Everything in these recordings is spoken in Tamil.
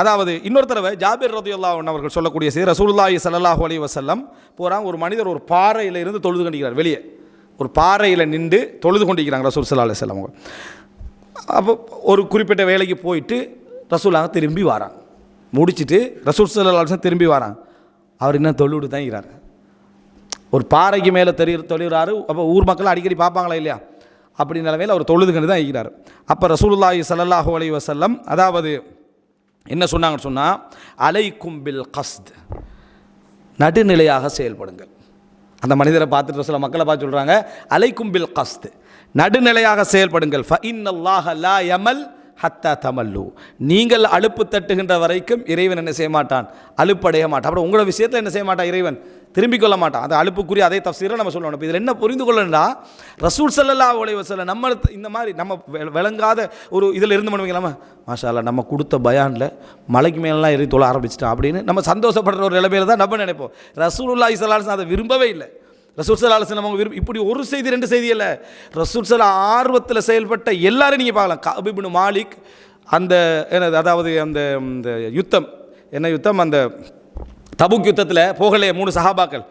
அதாவது இன்னொரு தடவை ஜாபிர் ரதியுல்லா அவர்கள் சொல்லக்கூடிய செய்தி ரசூலுல்லாஹி சல்லாஹூ அலி வசல்லம் போகிறாங்க ஒரு மனிதர் ஒரு பாறையில் இருந்து தொழுது கொண்டிருக்கிறார் வெளியே. ஒரு பாறையில் நின்று தொழுது கொண்டிருக்கிறாங்க ரசூல் சல்லா அலி அவங்க அப்போ ஒரு குறிப்பிட்ட வேலைக்கு போயிட்டு ரசூலாக திரும்பி வராங்க. முடிச்சிட்டு ரசூல் சல்லா திரும்பி வராங்க. அவர் இன்னும் தொழுவிட்டு தான் இருக்கிறார். ஒரு பாறைக்கு மேலே தெரிய தொழுகிறாரு. அப்போ ஊர் மக்கள் அடிக்கடி பார்ப்பாங்களா இல்லையா? அப்படி நிலமையில் அவர் தொழுது கண்டு தான் இருக்கிறார். அப்போ ரசூலுல்லாஹி சல்லாஹூ அலி வசல்லம் அதாவது என்ன சொன்னாங்கன்னு சொன்னால் அலை கும்பில் கஸ்த் நடுநிலையாக செயல்படுங்கள். அந்த மனிதரை பார்த்துட்டு சில மக்களை பார்த்து சொல்கிறாங்க அலை கும்பில் கஸ்த் நடுநிலையாக செயல்படுங்கள். ஃப இன்னல்லாஹ லா யமல் ஹத்தா தமல்லு. நீங்கள் அலுப்பு தட்டுகின்ற வரைக்கும் இறைவன் என்ன செய்ய மாட்டான்? அலுப்படைய மாட்டான். அப்புறம் உங்களோட விஷயத்தில் என்ன செய்ய மாட்டான் இறைவன்? திரும்பிக் கொள்ள மாட்டான். அது அலுப்புக்குரிய அதே தஃசீரை நம்ம சொல்லணும். இதில் என்ன புரிந்து கொள்ளணும்னா ரசூல் சல்லல்லா உலக வசல்ல நம்ம இந்த மாதிரி நம்ம விளங்காத ஒரு இதில் இருந்து பண்ணுவீங்களாமா மாஷாலா நம்ம கொடுத்த பயானில் மலைக்கு மேலாம் ஏறி தொழ ஆரம்பிச்சிட்டோம் அப்படின்னு நம்ம சந்தோஷப்படுற ஒரு நிலைமையில தான் நம்ம நினைப்போம். ரசூல் ஸல்லல்லாஹு அலைஹி அதை விரும்பவே இல்லை. ரசூல் சல்லா அலுவலம் அவங்க விரும்பி இப்படி ஒரு செய்தி ரெண்டு செய்தி இல்லை. ரசூல் சல்லா ஆர்வத்தில் செயல்பட்ட எல்லாரும் நீங்கள் பார்க்கலாம். காபிபின் மாலிக் அந்த என்னது அதாவது அந்த இந்த யுத்தம். என்ன யுத்தம்? அந்த தபுக் யுத்தத்தில் போகலையே மூணு சஹாபாக்கள்.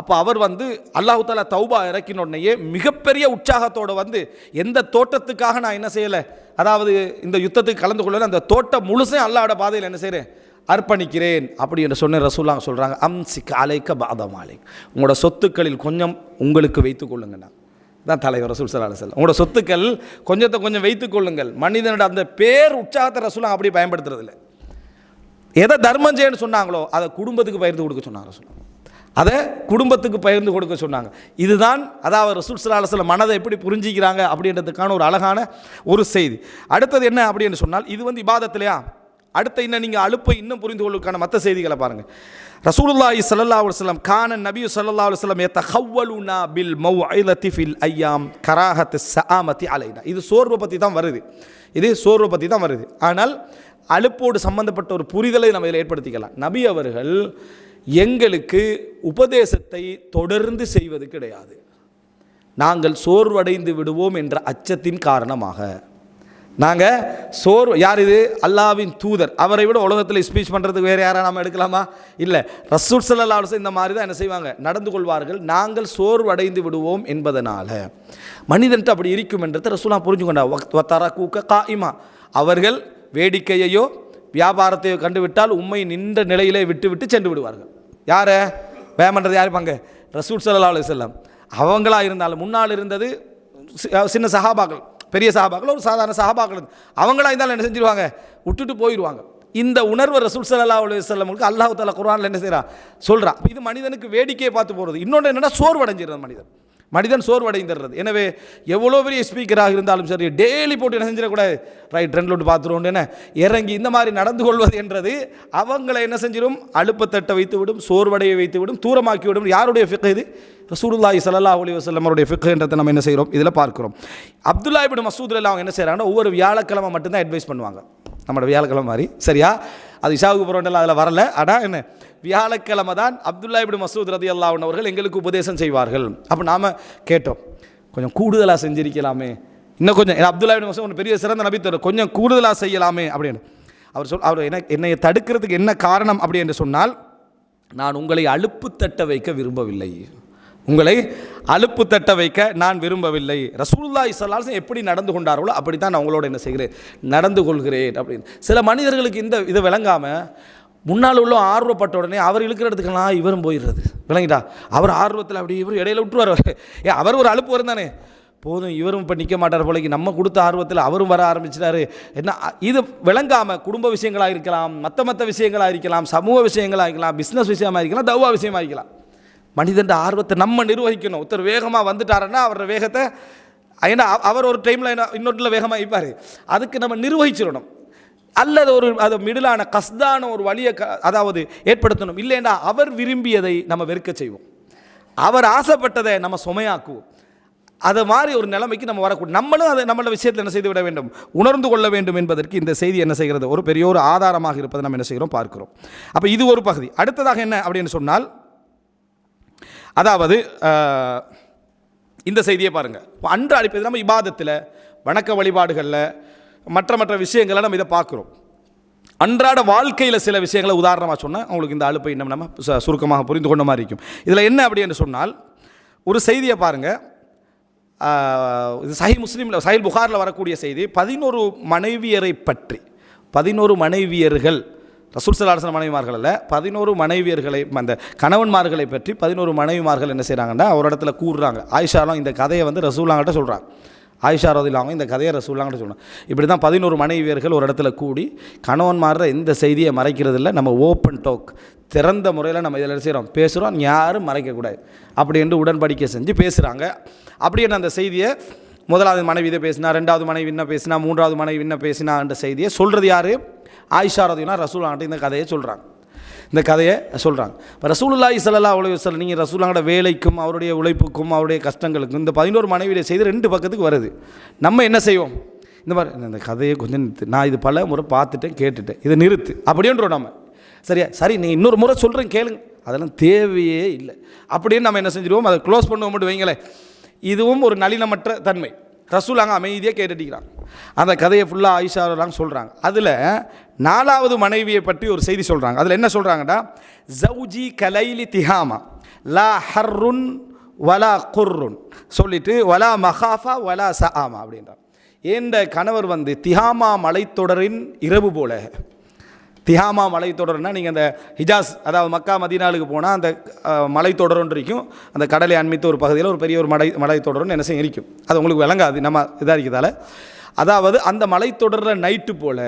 அப்போ அவர் வந்து அல்லாஹு தாலா தௌபா இறக்கின உடனேயே மிகப்பெரிய உற்சாகத்தோடு வந்து எந்த தோட்டத்துக்காக நான் என்ன செய்யலை? அதாவது இந்த யுத்தத்துக்கு கலந்து கொள்ளலை. அந்த தோட்டம் முழுசையும் அல்லாவோட பாதையில் என்ன செய்கிறேன் அர்ப்பணிக்கிறேன் அப்படி என்று சொன்ன ரசூலாங்க சொல்கிறாங்க அம்சிக் அலைக்க பாத உங்களோட சொத்துக்களில் கொஞ்சம் உங்களுக்கு வைத்து கொள்ளுங்கண்ணா. தான் தலைவர் ரசூல் சல்லா அலுவலம் உங்களோட சொத்துக்கள் கொஞ்சத்தை கொஞ்சம் வைத்து கொள்ளுங்கள். மனிதனோட அந்த பேர் உற்சாகத்தை ரசூலாங்க அப்படி பயன்படுத்துறதில்ல. எதை தர்மம் செய்யணும்னு சொன்னாங்களோ அதை குடும்பத்துக்கு பகிர்ந்து கொடுக்க சொன்னாங்க ரசூல் அதை குடும்பத்துக்கு பகிர்ந்து கொடுக்க சொன்னாங்க. இதுதான் அதாவது ரசூல் சல்லா மனதை எப்படி புரிஞ்சிக்கிறாங்க அப்படின்றதுக்கான ஒரு அழகான ஒரு செய்தி. அடுத்தது என்ன அப்படின்னு சொன்னால் இது வந்து இபாதத்திலையா அடுத்த இன்னும் நீங்கள் அலுப்பை இன்னும் புரிந்து கொள்வதற்கான மற்ற செய்திகளை பாருங்கள் ரசூலுல்லாஹி சல்லா அலுவலம் கான நபியு சல்லா அலுவலம் ஏத்த ஹவ்வலுனா பில் மௌ ஐலத்திஃபில் ஐயாம் கராஹத்து ஸஆமதி அலைனா. இது சோர்வை பற்றி தான் வருது. இது சோர்வை பற்றி தான் வருது. ஆனால் அலுப்போடு சம்பந்தப்பட்ட ஒரு புரிதலை நம்ம இதில் ஏற்படுத்திக்கலாம். நபி அவர்கள் எங்களுக்கு உபதேசத்தை தொடர்ந்து செய்வது கிடையாது. நாங்கள் சோர்வடைந்து விடுவோம் என்ற அச்சத்தின் காரணமாக. நாங்கள் சோர்வு யார் இது? அல்லாவின் தூதர். அவரை விட உலகத்தில் ஸ்பீச் பண்ணுறதுக்கு வேறு யாரா நாம் எடுக்கலாமா? இல்லை. ரசூல் சல்லா இந்த மாதிரி தான் என்ன செய்வாங்க? நடந்து கொள்வார்கள். நாங்கள் சோர்வடைந்து விடுவோம் என்பதனால். மனிதன்ட்டு அப்படி இருக்கும் என்றது ரசூலா புரிஞ்சுக்கொண்டா வத்தரா கூக்க காயிமா. அவர்கள் வேடிக்கையையோ வியாபாரத்தையோ கண்டுவிட்டால் உண்மை நின்ற நிலையிலே விட்டு விட்டு சென்று விடுவார்கள். யாரை? வேமன்றது யார் பாங்க? ரசூல் சல்லா அலுவலம் அவங்களாக இருந்தாலும் முன்னால் இருந்தது சின்ன சஹாபாக்கள். பெரிய சஹாபாக்கள் ஒரு சாதாரண சஹாபாக்கள் அவங்களா இருந்தாலும் என்ன செஞ்சிருவாங்க? விட்டுட்டு போயிடுவாங்க இந்த உணர்வு ரசூல் சல்லா அலுவலமுக்கு அல்லாஹ் தாலா குர்ஆன்ல என்ன செய்கிறான் சொல்கிறான் இது மனிதனுக்கு வேடிக்கையை பார்த்து போகிறது இன்னொன்று என்னன்னா சோர்வடைஞ்சிருது மனிதன். மனிதன் சோர்வடைந்துடுறது. எனவே எவ்வளோ பெரிய ஸ்பீக்கராக இருந்தாலும் சரி டெய்லி போட்டு என்ன செஞ்சிடக்கூடாது? ரைட் ரெண்டில் விட்டு பார்த்துருவோம் என்ன? இறங்கி இந்த மாதிரி நடந்து கொள்வது என்றது அவங்களை என்ன செஞ்சிடும்? அழுப்பத்தட்டை வைத்து விடும் சோர்வடையை வைத்து விடும் தூரமாக்கி விடும் யாருடைய ஃபிக் இது? ரசூலுல்லாஹி சல்லா அலி வசல்லமருடைய அவருடைய ஃபிக் என்றதை நம்ம என்ன செய்கிறோம்? இதில் பார்க்குறோம். அப்துல்லா இப்னு மசூத் அவங்க என்ன செய்கிறாங்கன்னா ஒவ்வொரு வியாழக்கிழமை மட்டும்தான் அட்வைஸ் பண்ணுவாங்க. நம்மளோட வியாழக்கிழமை மாதிரி. சரியா? அது இஷாவுக்கு புறண்டெல்லாம் அதில் வரல. ஆனால் என்ன? வியாழக்கிழமை தான் அப்துல்லா இப்படி மசூத் ரதி அல்லாஹ் அவர்கள் எங்களுக்கு உபதேசம் செய்வார்கள். அப்போ நாம் கேட்டோம். கொஞ்சம் கூடுதலாக செஞ்சிருக்கலாமே. இன்னும் கொஞ்சம் அப்துல்லா இப்படி மசூத் ஒரு பெரிய சிறந்த நபித்தர் கொஞ்சம் கூடுதலாக செய்யலாமே அப்படின்னு. அவர் சொல் அவர் என்ன என்னை தடுக்கிறதுக்கு என்ன காரணம் அப்படி என்று சொன்னால் நான் உங்களை அலுப்பு தட்ட வைக்க விரும்பவில்லை. உங்களை அலுப்பு தட்ட வைக்க நான் விரும்பவில்லை. ரசூல்லா ஸல்லல்லாஹு எப்படி நடந்து கொண்டார்களோ அப்படி தான் நான் உங்களோட என்ன செய்கிறேன் நடந்து கொள்கிறேன் அப்படின்னு. சில மனிதர்களுக்கு இந்த இதை விளங்காமல் முன்னால் உள்ள ஆர்வப்பட்ட உடனே அவர் இழுக்கிற இடத்துக்கெல்லாம் இவரும் போயிடுறது. விளங்கிட்டா? அவர் ஆர்வத்தில் அப்படி இவர் இடையில விட்டுருவார் ஏ அவர் ஒரு அலுப்பு வரும் தானே? போதும் இவரும் இப்போ நிற்க மாட்டார் போலக்கு. நம்ம கொடுத்த ஆர்வத்தில் அவரும் வர ஆரம்பிச்சிட்டாரு. என்ன இது விளங்காமல் குடும்ப விஷயங்களாக இருக்கலாம் மற்ற மற்ற விஷயங்களாக இருக்கலாம் சமூக விஷயங்களாக இருக்கலாம் பிஸ்னஸ் விஷயமா இருக்கலாம் தவ்வா விஷயமா இருக்கலாம். மனிதன் ஆர்வத்தை நம்ம நிர்வகிக்கணும். ஒருத்தர் வேகமாக வந்துட்டாருன்னா அவரோட வேகத்தை ஏன்னா அவ- அவர் ஒரு டைமில் என்ன வேகமாக இருப்பார். அதுக்கு நம்ம நிர்வகிச்சிடணும். அல்லது ஒரு அது மிடிலான கஸ்தான ஒரு வழியை க அதாவது ஏற்படுத்தணும். இல்லைன்னா அவர் விரும்பியதை நம்ம வெறுக்க செய்வோம். அவர் ஆசைப்பட்டதை நம்ம சுமையாக்குவோம். அதை மாதிரி ஒரு நிலைமைக்கு நம்ம வரக்கூடும் நம்மளும் அதை நம்மளோட விஷயத்தில் என்ன செய்து விட வேண்டும்? உணர்ந்து கொள்ள வேண்டும் என்பதற்கு இந்த செய்தி என்ன செய்கிறது? ஒரு பெரிய ஒரு ஆதாரமாக இருப்பதை நம்ம என்ன செய்கிறோம்? பார்க்கிறோம். அப்போ இது ஒரு பகுதி. அடுத்ததாக என்ன அப்படின்னு சொன்னால் அதாவது இந்த செய்தியை பாருங்கள் அன்று அடிப்பது நம்ம இபாதத்தில் வணக்க வழிபாடுகளில் மற்ற மற்ற விஷயங்களை நம்ம இதை பார்க்குறோம். அன்றாட வாழ்க்கையில் சில விஷயங்களை உதாரணமாக சொன்னால் அவங்களுக்கு இந்த அழுப்பை இன்னும் நம்ம சுருக்கமாக புரிந்து கொண்ட மாதிரி இருக்கும். இதில் என்ன அப்படி என்று சொன்னால் ஒரு செய்தியை பாருங்கள் இது சஹி முஸ்லீமில் சஹில் புகாரில் வரக்கூடிய செய்தி பதினோரு மனைவியரை பற்றி பதினோரு மனைவியர்கள் ரசூல் சலாசன மனைவிமார்கள் அல்ல பதினோரு மனைவியர்களை அந்த கணவன்மார்களை பற்றி பதினோரு மனைவிமார்கள் என்ன செய்கிறாங்கன்னா ஒரு இடத்துல கூறுறாங்க. ஆயிஷாலாம் இந்த கதையை வந்து ரசூலாங்கிட்ட சொல்கிறாங்க ஆயிஷா ரதிலாங்க இந்த கதையை ரசூலாங்கன்னு சொல்லணும். இப்படி தான் பதினோரு மனைவியர்கள் ஒரு இடத்துல கூடி கணவன்மார இந்த செய்தியை மறைக்கிறது இல்லை நம்ம ஓப்பன் டோக் திறந்த முறையில் நம்ம இதில் செய்கிறோம் பேசுகிறோம் யாரும் மறைக்கக்கூடாது அப்படி என்று உடன்படிக்கை செஞ்சு பேசுகிறாங்க அப்படி என்ன அந்த செய்தியை முதலாவது மனைவி இதை பேசினா ரெண்டாவது மனைவி என்ன பேசினா மூன்றாவது மனைவி என்ன பேசினா என்ற செய்தியை சொல்கிறது யார்? ஆயிஷா ரதினா ரசூலாங்கிட்ட இந்த கதையை சொல்கிறாங்க இந்த கதையை சொல்கிறாங்க இப்போ ரசூலுல்லாஹி ஸல்லல்லாஹு அலைஹி சொல்ல நீங்கள் ரசூலாங்கட வேலைக்கும் அவருடைய உழைப்புக்கும் அவருடைய கஷ்டங்களுக்கும் இந்த பதினோரு மனைவியுடைய செய்தி ரெண்டு பக்கத்துக்கு வருது. நம்ம என்ன செய்வோம்? இந்த மாதிரி இந்த கதையை கொஞ்சம் நிறுத்து. நான் இது பல முறை பார்த்துட்டேன் கேட்டுட்டேன். இதை நிறுத்து. அப்படின்றோம் நம்ம சரியா? சரி நீங்கள் இன்னொரு முறை சொல்கிறேன் கேளுங்க. அதெல்லாம் தேவையே இல்லை. அப்படின்னு நம்ம என்ன செஞ்சிருவோம்? அதை க்ளோஸ் பண்ணுவோம் மட்டும் வைங்களேன். இதுவும் ஒரு நளினமற்ற தன்மை. ரசூலாங்க அமைதியாக கேட்டுட்டிக்கிறாங்க அந்த கதையை ஃபுல்லாக ஆயிஷாலாம் சொல்கிறாங்க அதில் நாலாவது மனைவியை பற்றி ஒரு செய்தி சொல்கிறாங்க அதில் என்ன சொல்கிறாங்கடா ஜவுஜி கலைலி திஹாமா லா ஹர்ருன் வலா குர்ருன். சொல்லிட்டு வலா மஹாஃபா வலா சஹாமா அப்படின்றார் ஏண்ட கணவர் வந்து திஹாமா மலைத்தொடரின் இரவு போல. திஹாமா மலைத்தொடர்னா நீங்கள் அந்த ஹிஜாஸ் அதாவது மக்கா மதினாலுக்கு போனால் அந்த அஹ், இருக்கும் அந்த கடலை அண்மித்த ஒரு பகுதியில் ஒரு பெரிய ஒரு மலை மலைத்தொடர்னு என்ன செய்யும்? இருக்கும். அது உங்களுக்கு விளங்காது. நம்ம இதாக இருக்கிறதால அதாவது அந்த மலைத்தொடரில் நைட்டு போல்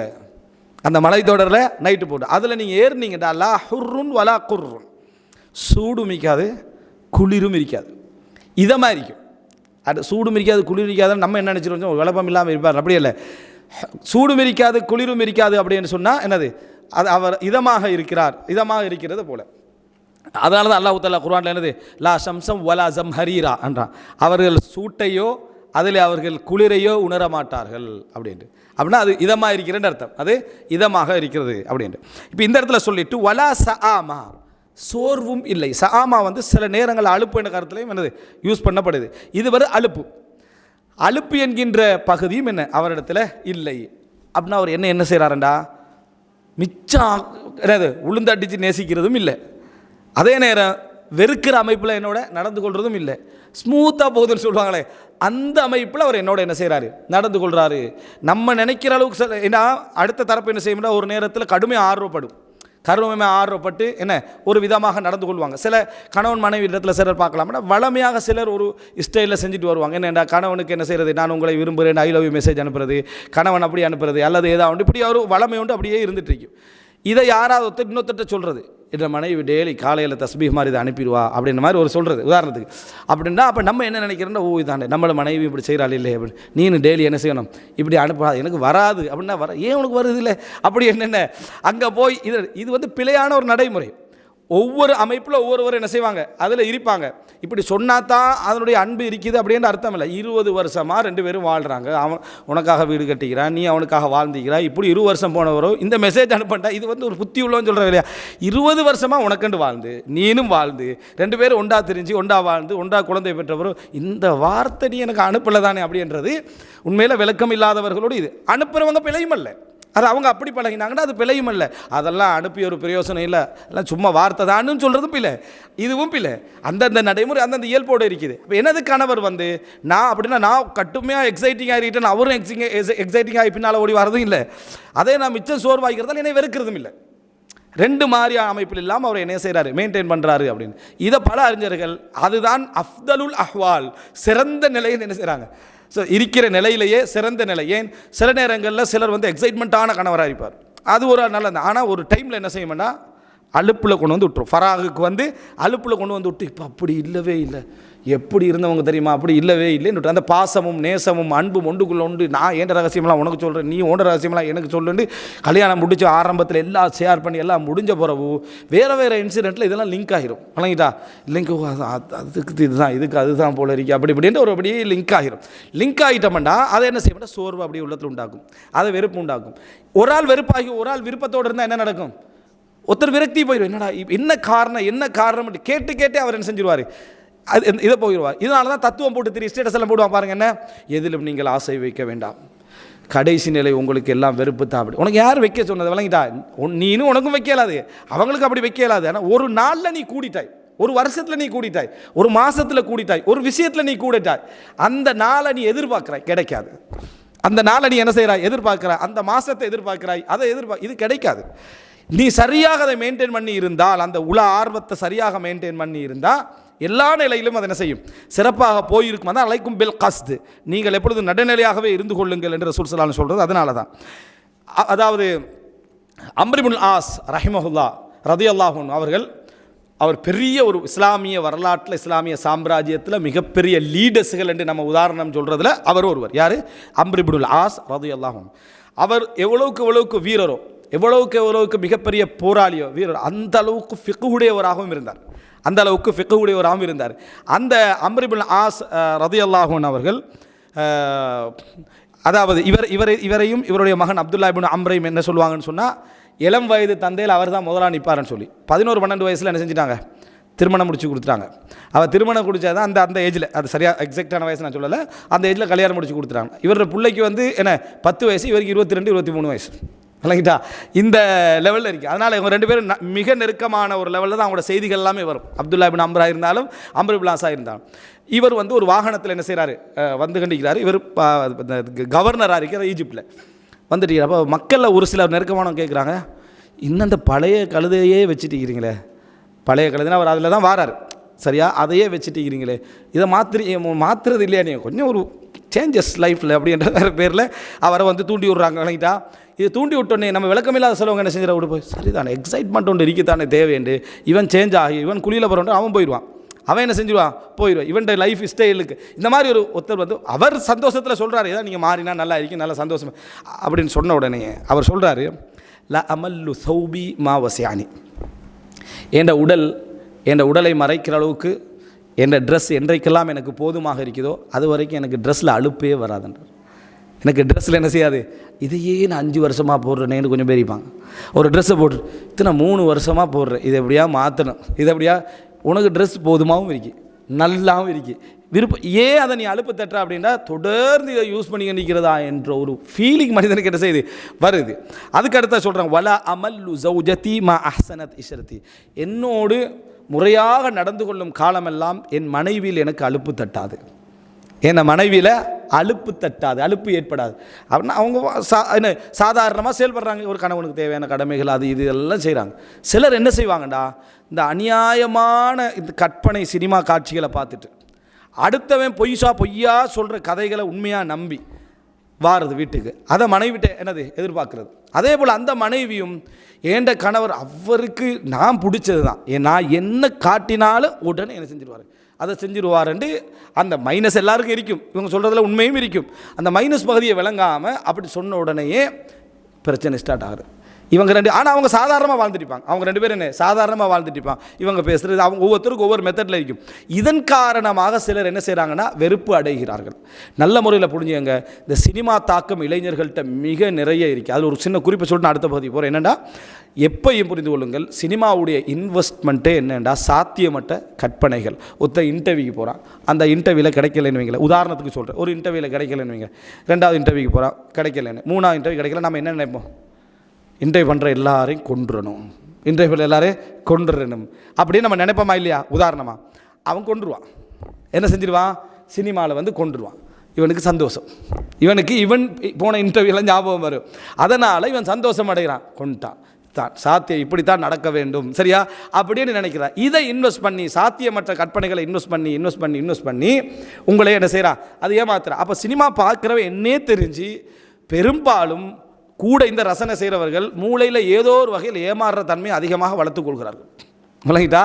அந்த மலைத்தொடரில் நைட்டு போட்டு அதில் நீங்கள் ஏறினீங்கடா லா ஹுர்ருன் வலா குர்ருன். சூடும் இருக்காது குளிரும் இருக்காது. இதமாக இருக்கும். அது சூடும் இருக்காது குளிரும் இருக்காதுன்னு நம்ம என்ன நினச்சிருக்கோம் விளப்பம் இல்லாமல் இருப்பார். அப்படியே இல்லை. சூடும் இருக்காது குளிரும் இருக்காது அப்படின்னு சொன்னால் என்னது? அது அவர் இதமாக இருக்கிறார். இதமாக இருக்கிறது போல. அதனால தான் அல்லாஹ் தாலா குர்வான்ல என்னது? லா சம்சம் வலா ஜம் ஹரீரா என்றான். அவர்கள் சூட்டையோ அதில் அவர்கள் குளிரையோ உணர மாட்டார்கள் அப்படின்ட்டு. அப்படின்னா அது இதமாக இருக்கிறன்னு அர்த்தம். அது இதமாக இருக்கிறது அப்படின்ட்டு. இப்போ இந்த இடத்துல சொல்லிட்டு வலா ச ஆமா சோர்வும் இல்லை. சஆமா வந்து சில நேரங்கள் அலுப்பு என்ற கருத்துலையும் என்னது? யூஸ் பண்ணப்படுது. இது வரை அலுப்பு. அலுப்பு என்கின்ற பகுதியும் என்ன? அவரிடத்துல இல்லை. அப்படின்னா அவர் என்ன என்ன செய்கிறாருண்டா மிச்சம் என்னது? உளுந்தடிச்சு நேசிக்கிறதும் இல்லை. அதே நேரம் வெறுக்கிற அமைப்பில் என்னோட நடந்து கொள்வதும் இல்லை. ஸ்மூத்தாக போகுதுன்னு சொல்லுவாங்களே அந்த அமைப்பில் அவர் என்னோட என்ன செய்கிறாரு நடந்து கொள்கிறாரு நம்ம நினைக்கிற அளவுக்கு சில ஏன்னா அடுத்த தரப்பு என்ன செய்யணும்னா ஒரு நேரத்தில் கடுமையாக ஆர்வப்படும். கருமையாக ஆர்வப்பட்டு என்ன ஒரு விதமாக நடந்து கொள்வாங்க. சில கணவன் மனைவி இடத்துல சிலர் பார்க்கலாம்னா வளமையாக சிலர் ஒரு ஸ்டைலில் செஞ்சுட்டு வருவாங்க. என்ன கணவனுக்கு என்ன செய்கிறது நான் உங்களை விரும்புகிறேன் ஐ லவ் யூ மெசேஜ் அனுப்புறது கணவன் அப்படி அனுப்புறது அல்லது ஏதாவது இப்படி ஒரு வளமை உண்டு அப்படியே இருந்துட்டு இருக்கும் இதை யாராவது ஒருத்தர் இன்னொருத்தட்ட சொல்கிறது என்ற மனைவி டெய்லி காலையில் தஸ்பீ மாதிரி இதை அனுப்பிடுவா அப்படின்ற மாதிரி ஒரு சொல்கிறது உதாரணத்துக்கு அப்படின்னா அப்போ நம்ம என்ன நினைக்கிறோன்னா ஓ இதாண்டே நம்மளை மனைவி இப்படி செய்கிறாள் இல்லை அப்படின்னு. நீனு டெய்லி என்ன செய்யணும்? இப்படி அனுப்பாது எனக்கு வராது. அப்படின்னா வர ஏன் உனக்கு வருது இல்லை அப்படி என்னென்ன? அங்கே போய் இது இது வந்து பிழையான ஒரு நடைமுறை. ஒவ்வொரு அமைப்பில் ஒவ்வொருவரும் என்ன செய்வாங்க? அதில் இருப்பாங்க. இப்படி சொன்னா தான் அதனுடைய அன்பு இருக்குது அப்படின்னு அர்த்தம் இல்லை. இருபது வருஷமாக ரெண்டு பேரும் வாழ்கிறாங்க அவன் உனக்காக வீடு கட்டிக்கிறான் நீ அவனுக்காக வாழ்ந்துக்கிறாய் இப்படி இரு வருஷம் போனவரோ இந்த மெசேஜ் அனுப்பிட்டா இது வந்து ஒரு புத்தி உள்ளவன்னு சொல்கிற இல்லையா? இருபது வருஷமாக உனக்கண்டு வாழ்ந்து நீனும் வாழ்ந்து ரெண்டு பேரும் ஒண்டா தெரிஞ்சு ஒண்டா வாழ்ந்து ஒண்டா குழந்தை பெற்றவரும் இந்த வார்த்தை நீ எனக்கு அனுப்பலை தானே அப்படின்றது உண்மையில் விளக்கம் இல்லாதவர்களோடு இது. அனுப்புகிறவங்க பிழையும் இல்லை அது அவங்க அப்படி பழகினாங்கன்னா அது பிழையும் இல்லை. அதெல்லாம் அனுப்பி ஒரு பிரயோசனம் இல்லை. எல்லாம் சும்மா வார்த்தை தான்னு சொல்கிறதும் பிள்ளை இதுவும் பிள்ளை அந்தந்த நடைமுறை அந்தந்த இயல்போடு இருக்குது. இப்போ எனது கணவர் வந்து நான் அப்படின்னா நான் கட்டுமையாக எக்ஸைட்டிங் ஆகிட்டேன் அவரும் எக்ஸிங் எக்ஸைட்டிங் ஆகி பின்னால் ஓடி வரதும் இல்லை. அதே நான் மிச்சம் சோர்வாய்க்கிறதால என்னை வெறுக்கிறதும் இல்லை. ரெண்டு மாதிரி அமைப்பில் இல்லாமல் அவர் என்ன செய்கிறாரு மெயின்டைன் பண்ணுறாரு அப்படின்னு. இதை பல அறிஞர்கள் அதுதான் அஃப்தலுல் அஹ்வால் சிறந்த நிலையில் என்ன செய்கிறாங்க ஸோ இருக்கிற நிலையிலேயே சிறந்த நிலை. ஏன்? சில நேரங்களில் சிலர் வந்து எக்ஸைட்மெண்ட்டான கணவராக இருப்பார். அது ஒரு நல்லது ஆனால் ஒரு டைமில் என்ன செய்யணும்னா அலுப்பில் கொண்டு வந்து விட்டுரும். ஃபராகுக்கு வந்து அலுப்பில் கொண்டு வந்து விட்டு இப்போ அப்படி இல்லவே இல்லை. எப்படி இருந்தவங்க தெரியுமா? அப்படி இல்லவே இல்லைன்னு அந்த பாசமும் நேசமும் அன்பும் ஒன்றுக்குள்ள உண்டு நான் ஏன் ரகசியமெல்லாம் உனக்கு சொல்கிறேன் நீ ஓண்ட ரகசியமெல்லாம் எனக்கு சொல்லுன்னு கல்யாணம் முடிச்சு ஆரம்பத்தில் எல்லாம் ஷேர் பண்ணி எல்லாம் முடிஞ்ச பிறகு வேறு வேறு இன்சிடெண்ட்டில் இதெல்லாம் லிங்க் ஆகிரும் வழங்கிட்டா லிங்க் அதுக்கு இதுதான் இதுக்கு அதுதான் போல இருக்கு. அப்படி இப்படின்ட்டு ஒரு அப்படியே லிங்க் ஆகிரும் லிங்க் ஆகிட்டோம்னா அதை என்ன செய்யணும்னா சோர்வு அப்படியே உள்ளத்தில் உண்டாக்கும். அதை வெறுப்பு உண்டாக்கும். ஒரு ஆள் வெறுப்பாகி ஒரு ஆள் விருப்பத்தோடு இருந்தால் என்ன நடக்கும்? ஒருத்தர் விரக்தி போயிடும் என்னடா என்ன காரணம் என்ன காரணம்? கேட்டு கேட்டே அவர் என்ன செஞ்சிருவார்? அது இதை போயிடுவார். இதனால தான் தத்துவம் போட்டு திரி ஸ்டேட்டஸ் எல்லாம் போடுவான். பாருங்க என்ன? எதிலும் நீங்கள் ஆசை வைக்க வேண்டாம். கடைசி நிலை உங்களுக்கு எல்லாம் வெறுப்பு தான் அப்படி. உனக்கு யார் வைக்க சொன்னது? விளங்கிட்டா உன் நீனும் உனக்கும் வைக்க இயலாது. அவங்களுக்கு அப்படி வைக்க இயலாது. ஆனால் ஒரு நாளில் நீ கூடிட்டாய். ஒரு வருஷத்தில் நீ கூடிட்டாய். ஒரு மாதத்தில் கூடிட்டாய். ஒரு விஷயத்தில் நீ கூடிட்டாய். அந்த நாளை நீ எதிர்பார்க்குறாய். கிடைக்காது. அந்த நாளை நீ என்ன செய்கிறாய்? எதிர்பார்க்குறாய். அந்த மாதத்தை எதிர்பார்க்குறாய். அதை எதிர்பார்க்க இது கிடைக்காது. நீ சரியாக அதை மெயின்டைன் பண்ணி இருந்தால் அந்த உல ஆர்வத்தை சரியாக மெயின்டைன் பண்ணி இருந்தால் எல்லா நிலையிலும் அதை என்ன செய்யும்? சிறப்பாக போயிருக்கும். அதான் அழைக்கும் பில் கஸ்து. நீங்கள் எப்பொழுதும் நடுநிலையாகவே இருந்து கொள்ளுங்கள் என்று சுல்சலான்னு சொல்கிறது அதனால தான் அதாவது அம்ரிபுல் ஆஸ் ரஹிமஹுல்லா ரதியல்லாஹூன் அவர்கள் அவர் பெரிய ஒரு இஸ்லாமிய வரலாற்றில் இஸ்லாமிய சாம்ராஜ்யத்தில் மிகப்பெரிய லீடர்ஸுகள் என்று நம்ம உதாரணம் சொல்கிறதுல அவர் ஒருவர். யார்? அம்ரிபுல் ஆஸ் ரதியல்லாஹூன் அவர் எவ்வளவுக்கு எவ்வளவுக்கு வீரரோ எவ்வளவுக்கு எவ்வளவுக்கு மிகப்பெரிய போராளியோ வீரர் அந்த அளவுக்கு ஃபிக்குடையவராகவும் இருந்தார். அந்த அளவுக்கு ஃபிக்குடையவராகவும் இருந்தார். அந்த அம்ரிபுல் ஆஸ் ரதியல்லாஹூன் அவர்கள் அதாவது இவர் இவரை இவரையும் இவருடைய மகன் அப்துல்லா இபின் அம்ரையும் என்ன சொல்லுவாங்கன்னு சொன்னால் இளம் வயது தந்தையில் அவர் தான் முதலாக நிற்பாருன்னு சொல்லி. பதினோரு பன்னெண்டு வயசில் என்ன செஞ்சிட்டாங்க? திருமணம் முடிச்சு கொடுத்துட்டாங்க. அவள் திருமணம் குடிச்சது அந்த அந்த ஏஜில் அது சரியாக எக்ஸாக்டான வயசு நான் சொல்லலை. அந்த ஏஜில் கல்யாணம் முடிச்சு கொடுத்துட்டாங்க. இவரோட பிள்ளைக்கு வந்து என்ன பத்து வயசு இவருக்கு இருபத்தி ரெண்டு இருபத்தி மூணு வயசு. விளங்கிட்டா? இந்த லெவலில் இருக்குது அதனால் இவங்க ரெண்டு பேரும் மிக நெருக்கமான ஒரு லெவலில் தான் அவங்களோட செய்திகள் எல்லாமே வரும். அப்துல்லா பின் அம்ரா இருந்தாலும் அம்ருபிலாஸா இருந்தாலும். இவர் வந்து ஒரு வாகனத்தில் என்ன செய்கிறாரு வந்து கண்டிக்கிறாரு. இவர் கவர்னராக இருக்கிறார் ஈஜிப்டில் வந்துட்டு அப்போ மக்களில் ஒரு சிலர் நெருக்கமானவங்க கேட்குறாங்க இன்னும் அந்த பழைய கழுதையே வச்சுட்டிருக்கிறீங்களே. பழைய கழுதுனா அவர் அதில் தான் வாரார். சரியா? அதையே வச்சுட்டு இருக்கிறீங்களே இதை மாத்திரி மாற்றுறது இல்லையா நீங்கள் கொஞ்சம் ஒரு சேஞ்சஸ் லைஃப்பில் அப்படின்ற பேரில் அவரை வந்து தூண்டி விட்றாங்க விளங்கிட்டா இது தூண்டி விட்டோன்னே நம்ம விளக்கமில்லாத செலவங்க என்ன செஞ்சிட விட்டு போய். சரிதானே எக்ஸைட்மெண்ட் ஒன்று இருக்கத்தானே தேவைண்டு இவன் சேஞ்ச் ஆகி இவன் குழியில் போகிறோன்ட்டு அவன் போயிடுவான். அவன் என்ன செஞ்சிருவான்? போயிடுவான். இவன்ட லைஃப் ஸ்டைலுக்கு இந்த மாதிரி ஒரு ஒருத்தர் வந்து அவர் சந்தோஷத்தில் சொல்கிறாரு ஏதாவது நீங்கள் மாறினா நல்லா இருக்கும் நல்லா சந்தோஷம்? அப்படின்னு சொன்ன உடனே அவர் சொல்கிறாரு ல அமல்லு சௌபி மாவசியானி என் உடல் என் உடலை மறைக்கிற அளவுக்கு என் ட்ரெஸ் என்றைக்கெல்லாம் எனக்கு போதுமாக இருக்குதோ அது வரைக்கும் எனக்கு ட்ரெஸ்ஸில் அலுப்பே வராதுன்றார் எனக்கு ட்ரெஸ்ஸில் என்ன செய்யாது? இதையே நான் அஞ்சு வருஷமாக போடுறேனேன்னு கொஞ்சம் பேர் இருப்பாங்க. ஒரு ட்ரெஸ்ஸை போட்டு இத்தனை மூணு வருஷமாக போடுறேன். இதை எப்படியா மாற்றணும் இதை எப்படியா? உனக்கு ட்ரெஸ் போதுமாகவும் இருக்கு. நல்லாவும் இருக்கு. விருப்பம் ஏன் அதை நீ அழுப்பு தட்டுற அப்படின்னா தொடர்ந்து இதை யூஸ் பண்ணி நிற்கிறதா என்ற ஒரு ஃபீலிங் மனிதனுக்கு என்ன செய்யுது? வருது. அதுக்கு அடுத்த சொல்கிறாங்க வல அமல் ஜௌஜதி மா அஹ்சனத் இஷரதி என்னோடு முறையாக நடந்து கொள்ளும் காலமெல்லாம் என் மனைவியில் எனக்கு அலுப்பு தட்டாது. என் மனைவியில் அலுப்பு தட்டாது அலுப்பு ஏற்படாது. அப்படின்னா அவங்க சா என்ன சாதாரணமாக செயல்படுறாங்க ஒரு கணவனுக்கு தேவையான கடமைகள் அது இது எல்லாம் செய்கிறாங்க சிலர் என்ன செய்வாங்கடா இந்த அநியாயமான இந்த கற்பனை சினிமா காட்சிகளை பார்த்துட்டு அடுத்தவன் பொய்சா பொய்யா சொல்கிற கதைகளை உண்மையாக நம்பி வாருது வீட்டுக்கு. அதை மனைவிட்ட என்னது? எதிர்பார்க்குறது. அதே போல் அந்த மனைவியும் ஏண்ட கணவர் அவருக்கு நான் பிடிச்சது தான் நான் என்ன காட்டினாலும் உடனே என்ன செஞ்சிருவார்? அதை செஞ்சிருவாருன்ட்டு அந்த மைனஸ் எல்லாருக்கும் இருக்கும். இவங்க சொல்கிறதுல உண்மையும் இருக்கும். அந்த மைனஸ் பகுதியை விளங்காமல் அப்படி சொன்ன உடனேயே பிரச்சனை ஸ்டார்ட் ஆகுது. இவங்க ரெண்டு ஆனால் அவங்க சாதாரணமாக வாழ்ந்துட்டிருப்பாங்க அவங்க ரெண்டு பேரும் என்ன? சாதாரணமாக வாழ்ந்துட்டிருப்பாங்க இவங்க பேசுகிறது அவங்க ஒவ்வொருத்தருக்கும் ஒவ்வொரு மெத்தடில் இருக்கும். இதன் காரணமாக சிலர் என்ன செய்கிறாங்கன்னா வெறுப்பு அடைகிறார்கள். நல்ல முறையில் புரிஞ்சுங்க இந்த சினிமா தாக்கம் இளைஞர்கள்ட்ட மிக நிறைய இருக்குது அதில் ஒரு சின்ன குறிப்பை சொல்லிட்டு நான் அடுத்த பகுதி போகிறேன் என்னென்னா எப்பையும் புரிந்து கொள்ளுங்கள் சினிமாவுடைய இன்வெஸ்ட்மெண்ட்டே என்னென்னா சாத்தியமற்ற கற்பனைகள். ஒருத்தர் இன்டர்வியூக்கு போகிறான் அந்த இன்டர்வியூவில் கிடைக்கலன்னு வைங்களேன். உதாரணத்துக்கு சொல்கிறேன் ஒரு இன்டர்வியூவில் கிடைக்கலன்னு வைங்க ரெண்டாவது இன்டர்வியூக்கு போகிறான் கிடைக்கலன்னு. மூணாவது இன்டர்வியூ கிடைக்கல. நம்ம என்ன நினைப்போம்? இன்டர்வியூ பண்ணுற எல்லாரையும் கொன்றுணும். இன்டர்வியூவில் எல்லாரையும் கொன்றுறணும் அப்படின்னு நம்ம நினைப்போமா இல்லையா? உதாரணமாக அவன் கொண்டுருவான் என்ன செஞ்சிருவான்? சினிமாவில் வந்து கொண்டுருவான் இவனுக்கு சந்தோஷம். இவனுக்கு இவன் போன இன்டர்வியூலாம் ஞாபகம் வரும். அதனால் இவன் சந்தோஷம் அடைகிறான். கொண்டுட்டான் தான் சாத்தியம் இப்படித்தான் நடக்க வேண்டும். சரியா? அப்படின்னு நினைக்கிறான். இதை இன்வெஸ்ட் பண்ணி சாத்தியமற்ற கற்பனைகளை இன்வெஸ்ட் பண்ணி இன்வெஸ்ட் பண்ணி இன்வெஸ்ட் பண்ணி உங்களே என்ன செய்கிறான் அது ஏமாத்துறான். அப்போ சினிமா பார்க்குறவன் என்னே தெரிஞ்சு பெரும்பாலும் கூட இந்த ரசனை செய்கிறவர்கள் மூளையில் ஏதோ ஒரு வகையில் ஏமாறுற தன்மையை அதிகமாக வளர்த்துக்கொள்கிறார்கள் விளங்கிட்டா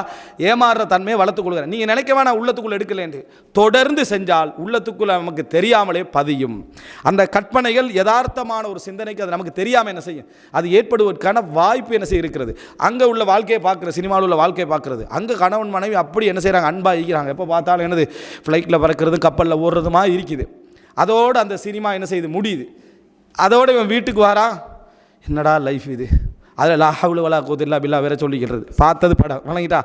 ஏமாறுற தன்மையை வளர்த்துக்கொள்கிறார் நீங்கள் நினைக்க வேணாம் உள்ளத்துக்குள்ளே எடுக்கலேன்று தொடர்ந்து செஞ்சால் உள்ளத்துக்குள்ளே நமக்கு தெரியாமலே பதியும். அந்த கற்பனைகள் யதார்த்தமான ஒரு சிந்தனைக்கு அது நமக்கு தெரியாமல் என்ன செய்யும்? அது ஏற்படுவதற்கான வாய்ப்பு என்ன செய்ய இருக்கிறது? அங்கே உள்ள வாழ்க்கையை பார்க்குற சினிமாவில் உள்ள வாழ்க்கையை பார்க்குறது. அங்கே கணவன் மனைவி அப்படி என்ன செய்கிறாங்க அன்பாக இருக்கிறாங்க. எப்போ பார்த்தாலும் என்னது? ஃப்ளைட்டில் பறக்கிறது கப்பலில் ஓடுறதுமா இருக்குது. அதோடு அந்த சினிமா என்ன செய்யுது? முடியுது. அதோட இவன் வீட்டுக்கு வாரான் என்னடா லைஃப் இது? அதில் லாஹவுல வலா கோதில்லா பில்லா வேற சொல்லிக்கிறது. பார்த்தது படம். வணங்கிட்டா.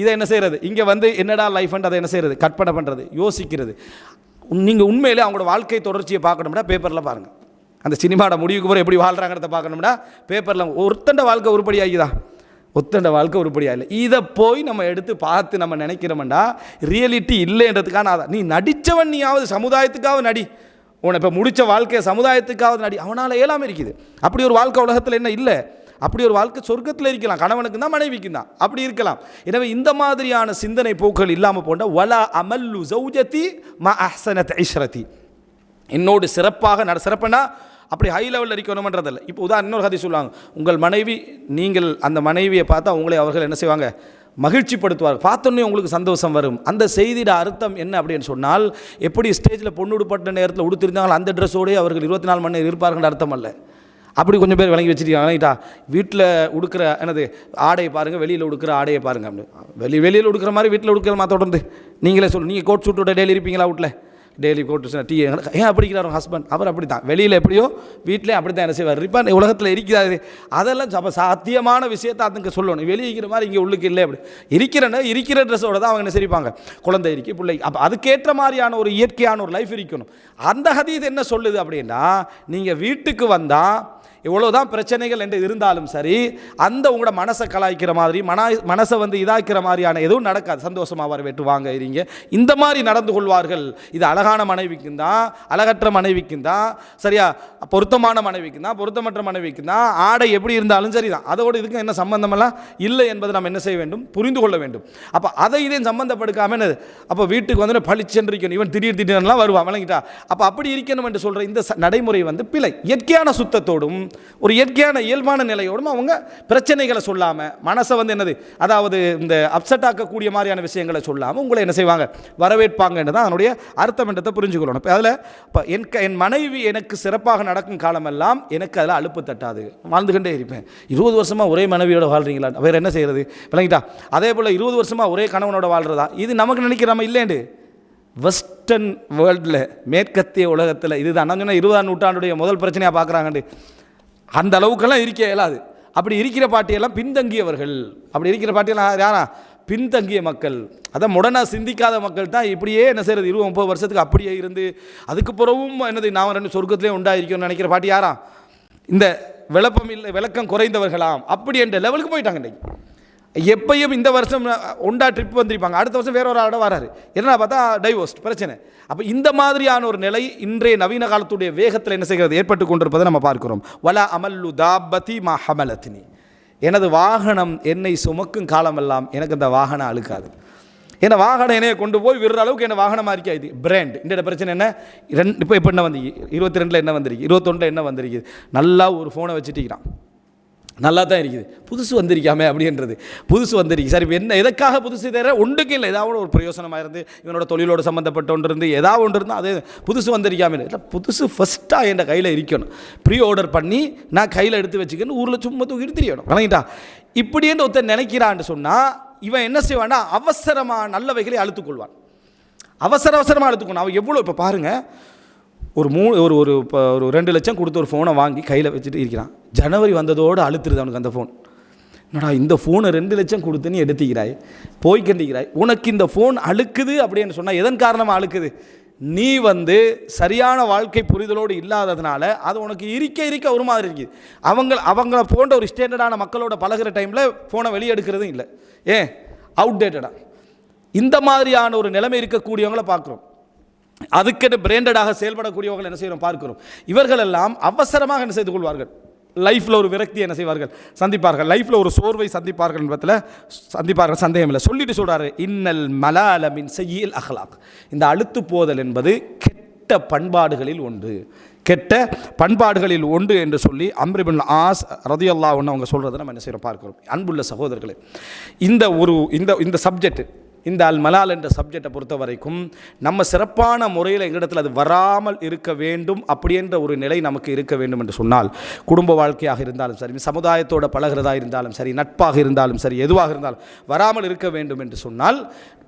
இதை என்ன செய்கிறது இங்கே வந்து என்னடா லைஃப்ன்ட்டு அதை என்ன செய்கிறது கற்பனை பண்ணுறது யோசிக்கிறது. நீங்கள் உண்மையிலே அவங்களோட வாழ்க்கை தொடர்ச்சியை பார்க்கணும்னா பேப்பரில் பாருங்கள் அந்த சினிமாவோட முடிவுக்கு போகிற எப்படி வாழ்கிறாங்கிறத பார்க்கணும்னா பேப்பரில் ஒருத்தண்ட வாழ்க்கை உருப்படி ஆகிதா ஒத்தண்ட வாழ்க்கை உருப்படியாக இல்லை இதை போய் நம்ம எடுத்து பார்த்து நம்ம நினைக்கிறோம்டா ரியாலிட்டி இல்லைன்றதுக்கான அதான் நீ நடித்தவன் நீயாவது சமுதாயத்துக்காவது நடி. உன்னை இப்போ முடித்த வாழ்க்கையை சமுதாயத்துக்காவது நடி அவனால் ஏழாமல் இருக்குது. அப்படி ஒரு வாழ்க்கை உலகத்தில் என்ன இல்லை. அப்படி ஒரு வாழ்க்கை சொர்க்கத்தில் இருக்கலாம். கணவனுக்கு தான் மனைவிக்கு தான். அப்படி இருக்கலாம். எனவே இந்த மாதிரியான சிந்தனை போக்குகள் இல்லாமல் போன்ற வலா அமல்லு சௌஜதி ம அஹ்சனத் ஐஷ்ரதி என்னோடு சிறப்பாக நட சிறப்புனா? அப்படி ஹை லெவலில் இருக்கணுமன்றதில்லை இப்போ உதாரணம் இன்னொரு கதை சொல்லுவாங்க. உங்கள் மனைவி நீங்கள் அந்த மனைவியை பார்த்தா உங்களை அவர்கள் என்ன செய்வாங்க? மகிழ்ச்சிப்படுத்துவார் பார்த்தோன்னே உங்களுக்கு சந்தோஷம் வரும். அந்த செய்தியோட அர்த்தம் என்ன அப்படின்னு சொன்னால் எப்படி ஸ்டேஜில் பொண்ணு உடுப்பட்ட நேரத்தில் உடுத்திருந்தாங்களோ அந்த ட்ரெஸ்ஸோடய அவர்கள் இருபத்தி நாலு மணி நேரம் இருப்பார்கள் அர்த்தம் அல்ல. அப்படி கொஞ்சம் பேர் விளங்கி வச்சுருக்காங்க. வணங்கிட்டா வீட்டில் உடுக்கிற என்னது ஆடையை பாருங்கள் வெளியில் உடுக்கிற ஆடையை பாருங்கள் அப்படின்னு. வெளி வெளியில் உடுக்கிற மாதிரி வீட்டில் உடுக்கிற மாதிரி தொடர்ந்து நீங்களே சொல்லு. நீங்கள் கோட் சூட்டோட டெய்லி இருப்பீங்களா வீட்டில் டெய்லி போட்டு டீ ஏன் அப்படிக்கிறார் ஹஸ்பண்ட் அவர் அப்படி தான் வெளியில் எப்படியோ வீட்டிலே அப்படி தான் என்ன செய்வார். இப்போ உலகத்தில் இருக்கிறாரு. அதெல்லாம் அப்போ சாத்தியமான விஷயத்தை அதுங்க சொல்லணும். வெளியே இருக்கிற மாதிரி இங்கே உள்ளுக்கு இல்லை அப்படி. இருக்கிறன இருக்கிற ட்ரெஸ்ஸோட தான் அவங்க என்ன சரிப்பாங்க? குழந்தை இருக்கி பிள்ளை அப்போ அதுக்கேற்ற மாதிரியான ஒரு இயற்கையான ஒரு லைஃப் இருக்கணும். அந்த ஹதீஸ் என்ன சொல்லுது அப்படின்னா நீங்கள் வீட்டுக்கு வந்தால் இவ்வளோதான் பிரச்சனைகள் என்று இருந்தாலும் சரி அந்த உங்களோட மனசை கலாய்க்கிற மாதிரி மன மனசை வந்து இதாக்கிற மாதிரியான எதுவும் நடக்காது. சந்தோஷமாக வரவேற்று வாங்க இருங்க. இந்த மாதிரி நடந்து கொள்வார்கள். இது அழகான மனைவிக்கும் தான் அழகற்ற மனைவிக்கும் தான் சரியா? பொருத்தமான மனைவிக்கும் தான் பொருத்தமற்ற மனைவிக்கும் தான் ஆடை எப்படி இருந்தாலும் சரி தான். அதோடு இதுக்கு என்ன சம்பந்தமெல்லாம் இல்லை என்பதை நம்ம என்ன செய்ய வேண்டும்? புரிந்து கொள்ள வேண்டும். அப்போ அதை இதையும் சம்பந்தப்படுக்காம என்னது? அப்போ வீட்டுக்கு வந்து பழிச்சென்றிருக்கணும் இவன் திடீர் திடீர்னுலாம் வருவான் விளங்கிட்டா. அப்போ அப்படி இருக்கணும் என்று சொல்கிற இந்த நடைமுறை வந்து பிழை. இயற்கையான சுத்தத்தோடும் ஒரு இயற்கையான இயல்பான நிலையோடும் அவங்க பிரச்சனைகளை சொல்லாமல் மனசை வந்து என்னது அதாவது இந்த அப்செட் ஆக்கக்கூடிய மாதிரியான விஷயங்களை சொல்லாமல் உங்களை என்ன செய்வாங்க? வரவேற்பாங்கன்னு தான் அதனுடைய அர்த்தம் என்றதை இப்போ அதில் இப்போ என் க- என் மனைவி எனக்கு சிறப்பாக நடக்கும் காலமெல்லாம் எனக்கு அதில் அலுப்பு தட்டாது. வாழ்ந்துகிட்டே இருப்பேன். இருபது வருஷமாக ஒரே மனைவியோட வாழ்றீங்களா? வேறு என்ன செய்கிறது விளங்கிட்டா? அதே போல் இருபது வருஷமாக ஒரே கணவனோட வாழ்கிறதா இது நமக்கு நினைக்கிறாம இல்லைண்டு வெஸ்டர்ன் வேர்ல்டில் மேற்கத்திய உலகத்தில் இதுதான். நான் சொன்ன இருபதாம் நூற்றாண்டுடைய முதல் பிரச்சனையாக பார்க்குறாங்கண்டு அந்த அளவுக்கெல்லாம் இருக்க இயலாது. அப்படி இருக்கிற பாட்டியெல்லாம் பின்தங்கியவர்கள். அப்படி இருக்கிற பாட்டியெல்லாம் யாரா பின்தங்கிய மக்கள். அதான் முடனாக சிந்திக்காத மக்கள் தான் இப்படியே என்ன செய்கிறது இருபது முப்பது வருஷத்துக்கு அப்படியே இருந்து அதுக்கு பிறகும் என்னது நான் ரெண்டு சொர்க்கத்திலே உண்டாயிருக்கோம்னு நினைக்கிற பாட்டி யாரா? இந்த விளப்பம் இல்லை விளக்கம் குறைந்தவர்களாம். அப்படி என்ற லெவலுக்கு போயிட்டாங்க இன்றைக்கு எப்பயும் இந்த வருஷம் ஒண்டா ட்ரிப் வந்திருப்பாங்க. அடுத்த வருஷம் வேற ஒரு ஆட வராரு. என்ன பார்த்தா டைவோர்ஸ்ட் பிரச்சனை. அப்போ இந்த மாதிரியான ஒரு நிலை இன்றைய நவீன காலத்துடைய வேகத்தில் என்ன செய்கிறது? ஏற்பட்டு கொண்டிருப்பதை நம்ம பார்க்கிறோம். வல அமல்லு தாபதி மா ஹமலத்தினி எனது வாகனம் என்னை சுமக்கும் காலமெல்லாம் எனக்கு அந்த வாகனம் அழுக்காது. ஏன்னா வாகனம் என்னைய கொண்டு போய் விடுற அளவுக்கு என்ன வாகனமாக இருக்கா இது பிராண்ட் இந்த பிரச்சனை என்ன? ரெண்டு இப்போ இப்போ என்ன வந்திருக்கு? இருபத்தி ரெண்டில் என்ன வந்திருக்கு? இருபத்தொன்றில் என்ன வந்திருக்கு? நல்லா ஒரு ஃபோனை வச்சுட்டிக்கிறான் நல்லா தான் இருக்குது. புதுசு வந்திருக்காமே அப்படின்றது. புதுசு வந்திருக்கு. சார் இப்போ என்ன எதுக்காக புதுசு தர? ஒன்றுக்கு இல்லை. ஏதாவது ஒரு பிரயோசனமாக இருந்து இவனோட தொழிலோடு சம்மந்தப்பட்ட ஒன்று இருந்து ஏதாவது ஒன்று இருந்தால் அது புதுசு வந்திருக்காமல் இல்லை புதுசு ஃபஸ்ட்டாக என் கையில் இருக்கணும். ப்ரீ ஆர்டர் பண்ணி நான் கையில் எடுத்து வச்சுக்கன்னு ஊரில் சும்மா தூக்கி தெரியணும் வணங்கிட்டா இப்படின்னு ஒருத்தன் நினைக்கிறான்னு சொன்னால் இவன் என்ன செய்வான்னா அவசரமாக நல்லவைகளை அழுத்துக்கொள்வான். அவசர அவசரமாக அழுத்துக்கணும் அவன் எவ்வளோ இப்போ பாருங்கள் ஒரு மூணு ஒரு ஒரு இப்போ ஒரு ரெண்டு லட்சம் கொடுத்து ஒரு ஃபோனை வாங்கி கையில் வச்சுட்டு இருக்கிறான். ஜனவரி வந்ததோடு அழுத்துருது அவனுக்கு அந்த ஃபோன் என்னடா இந்த ஃபோனை ரெண்டு லட்சம் கொடுத்து நீ எடுத்துக்கிறாய் போய் கண்டிக்கிறாய் உனக்கு இந்த ஃபோன் அழுக்குது அப்படின்னு சொன்னால் எதன் காரணமாக அழுக்குது? நீ வந்து சரியான வாழ்க்கை புரிதலோடு இல்லாததுனால அது உனக்கு இருக்க இருக்க ஒரு மாதிரி இருக்குது. அவங்க அவங்கள போன்ற ஒரு ஸ்டாண்டர்டான மக்களோட பழகுற டைமில் ஃபோனை வெளியே எடுக்கிறதும் இல்லை. ஏன்? அவுடேட்டடாக இந்த மாதிரியான ஒரு நிலைமை இருக்கக்கூடியவங்கள பார்க்குறோம் அதுக்கென்று பிராண்டடாக செயல்படக்கூடியவர்கள் என்ன செய்கிறோம் பார்க்கிறோம். இவர்கள் எல்லாம் அவசரமாக என்ன செய்து கொள்வார்கள்? லைஃப்பில் ஒரு விரக்தி என்ன செய்வார்கள்? சந்திப்பார்கள். லைஃப்பில் ஒரு சோர்வை சந்திப்பார்கள் என்பதில் சந்திப்பார்கள் சந்தேகம் இல்லை. சொல்லிட்டு சொல்கிறாரு இன்னல் மலாலமின் செய்யில் அஹ்லாக். இந்த அழுத்து போதல் என்பது கெட்ட பண்பாடுகளில் ஒன்று. கெட்ட பண்பாடுகளில் ஒன்று என்று சொல்லி அம்ரிபின் ஆஸ் ரதியல்லா ஒன்று அவங்க சொல்கிறத நம்ம என்ன செய்கிறோம் பார்க்கிறோம். அன்புள்ள சகோதரர்களே இந்த ஒரு இந்த இந்த சப்ஜெக்ட் இந்த அல் மலால் என்ற சப்ஜெக்டை பொறுத்த வரைக்கும் நம்ம சிறப்பான முறையில் எங்களிடத்தில் அது வராமல் இருக்க வேண்டும் அப்படி என்ற ஒரு நிலை நமக்கு இருக்க வேண்டும் என்று சொன்னால் குடும்ப வாழ்க்கையாக இருந்தாலும் சரி சமுதாயத்தோட பழகிறதா இருந்தாலும் சரி நட்பாக இருந்தாலும் சரி எதுவாக இருந்தாலும் வராமல் இருக்க வேண்டும் என்று சொன்னால்